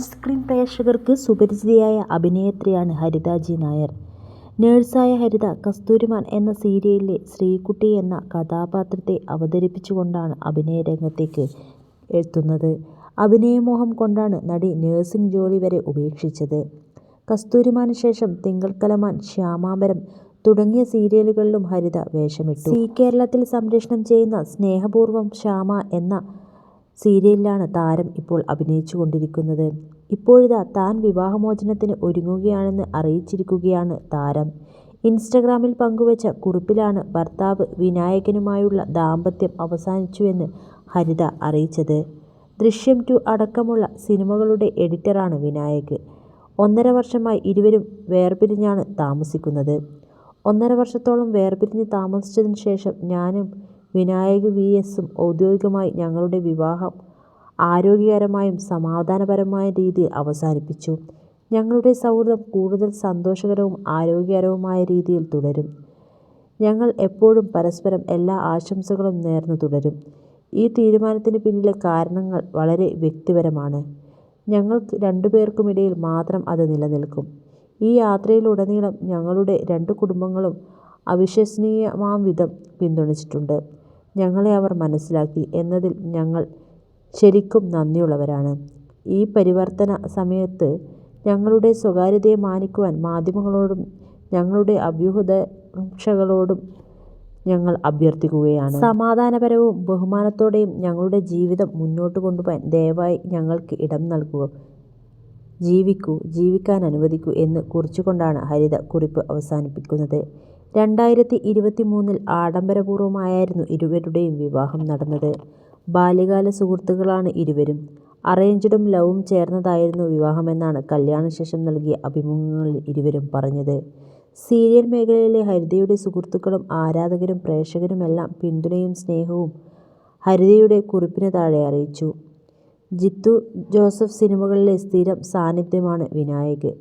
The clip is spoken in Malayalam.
ഓൺ-സ്ക്രീൻ പ്രേക്ഷകർക്ക് സുപരിചിതയായ അഭിനേത്രിയാണ് ഹരിത ജി നായർ. നേഴ്സായ ഹരിത കസ്തൂരിമാൻ എന്ന സീരിയലിലെ ശ്രീകുട്ടി എന്ന കഥാപാത്രത്തെ അവതരിപ്പിച്ചുകൊണ്ടാണ് അഭിനയ രംഗത്തേക്ക് എത്തുന്നത്. അഭിനയമോഹം കൊണ്ടാണ് നടി നേഴ്സിംഗ് ജോലി വരെ ഉപേക്ഷിച്ചത്. കസ്തൂരിമാന് ശേഷം തിങ്കൾക്കലമാൻ ശ്യാമാമ്പരം തുടങ്ങിയ സീരിയലുകളിലും ഹരിത വേഷമിട്ടു. സി കേരളത്തിൽ സംരക്ഷണം ചെയ്യുന്ന സ്നേഹപൂർവം ശ്യാമ എന്ന സീരിയലിലാണ് താരം ഇപ്പോൾ അഭിനയിച്ചുകൊണ്ടിരിക്കുന്നത്. ഇപ്പോഴിതാ താൻ വിവാഹമോചനത്തിന് ഒരുങ്ങുകയാണെന്ന് അറിയിച്ചിരിക്കുകയാണ് താരം. ഇൻസ്റ്റഗ്രാമിൽ പങ്കുവച്ച കുറിപ്പിലാണ് ഭർത്താവ് വിനായകനുമായുള്ള ദാമ്പത്യം അവസാനിച്ചുവെന്ന് ഹരിത അറിയിച്ചത്. ദൃശ്യം ടു അടക്കമുള്ള സിനിമകളുടെ എഡിറ്ററാണ് വിനായക്. ഒന്നര വർഷമായി ഇരുവരും വേർപിരിഞ്ഞാണ് താമസിക്കുന്നത്. ഒന്നര വർഷത്തോളം വേർപിരിഞ്ഞ് താമസിച്ചതിന് ശേഷം ഞാനും വിനായക് വി. എസും ഔദ്യോഗികമായി ഞങ്ങളുടെ വിവാഹം ആരോഗ്യകരമായും സമാധാനപരമായും രീതിയിൽ അവസാനിപ്പിച്ചു. ഞങ്ങളുടെ സൗഹൃദം കൂടുതൽ സന്തോഷകരവും ആരോഗ്യകരവുമായ രീതിയിൽ തുടരും. ഞങ്ങൾ എപ്പോഴും പരസ്പരം എല്ലാ ആശംസകളും നേർന്നു തുടരും. ഈ തീരുമാനത്തിന് പിന്നിലെ കാരണങ്ങൾ വളരെ വ്യക്തിപരമാണ്. ഞങ്ങൾക്ക് രണ്ടുപേർക്കുമിടയിൽ മാത്രം അത് നിലനിൽക്കും. ഈ യാത്രയിലുടനീളം ഞങ്ങളുടെ രണ്ട് കുടുംബങ്ങളും അവിശ്വസനീയമാംവിധം പിന്തുണച്ചിട്ടുണ്ട്. ഞങ്ങളെ അവർ മനസ്സിലാക്കി എന്നതിൽ ഞങ്ങൾ ശരിക്കും നന്ദിയുള്ളവരാണ്. ഈ പരിവർത്തന സമയത്ത് ഞങ്ങളുടെ സ്വകാര്യതയെ മാനിക്കുവാൻ മാധ്യമങ്ങളോടും ഞങ്ങളുടെ അഭ്യൂഹതകളോടും ഞങ്ങൾ അഭ്യർത്ഥിക്കുകയാണ്. സമാധാനപരവും ബഹുമാനത്തോടെയും ഞങ്ങളുടെ ജീവിതം മുന്നോട്ട് കൊണ്ടുപോകാൻ ദയവായി ഞങ്ങൾക്ക് ഇടം നൽകുക ജീവിക്കൂ, ജീവിക്കാൻ അനുവദിക്കൂ എന്ന് കുറിച്ചുകൊണ്ടാണ് ഹരിത കുറിപ്പ് അവസാനിപ്പിക്കുന്നത്. രണ്ടായിരത്തി ഇരുപത്തി മൂന്നിൽ ആഡംബരപൂർവമായിരുന്നു ഇരുവരുടെയും വിവാഹം നടന്നത്. ബാല്യകാല സുഹൃത്തുക്കളാണ് ഇരുവരും. അറേഞ്ച്ഡും ലവും ചേർന്നതായിരുന്നു വിവാഹമെന്നാണ് കല്യാണശേഷം നൽകിയ അഭിമുഖങ്ങളിൽ ഇരുവരും പറഞ്ഞത്. സീരിയൽ മേഖലയിലെ ഹരിതയുടെ സുഹൃത്തുക്കളും ആരാധകരും പ്രേക്ഷകരുമെല്ലാം പിന്തുണയും സ്നേഹവും ഹരിതയുടെ കുറിപ്പിന് താഴെ അറിയിച്ചു. ജിത്തു ജോസഫ് സിനിമകളിലെ സ്ഥിരം സാന്നിധ്യമാണ് വിനായക്.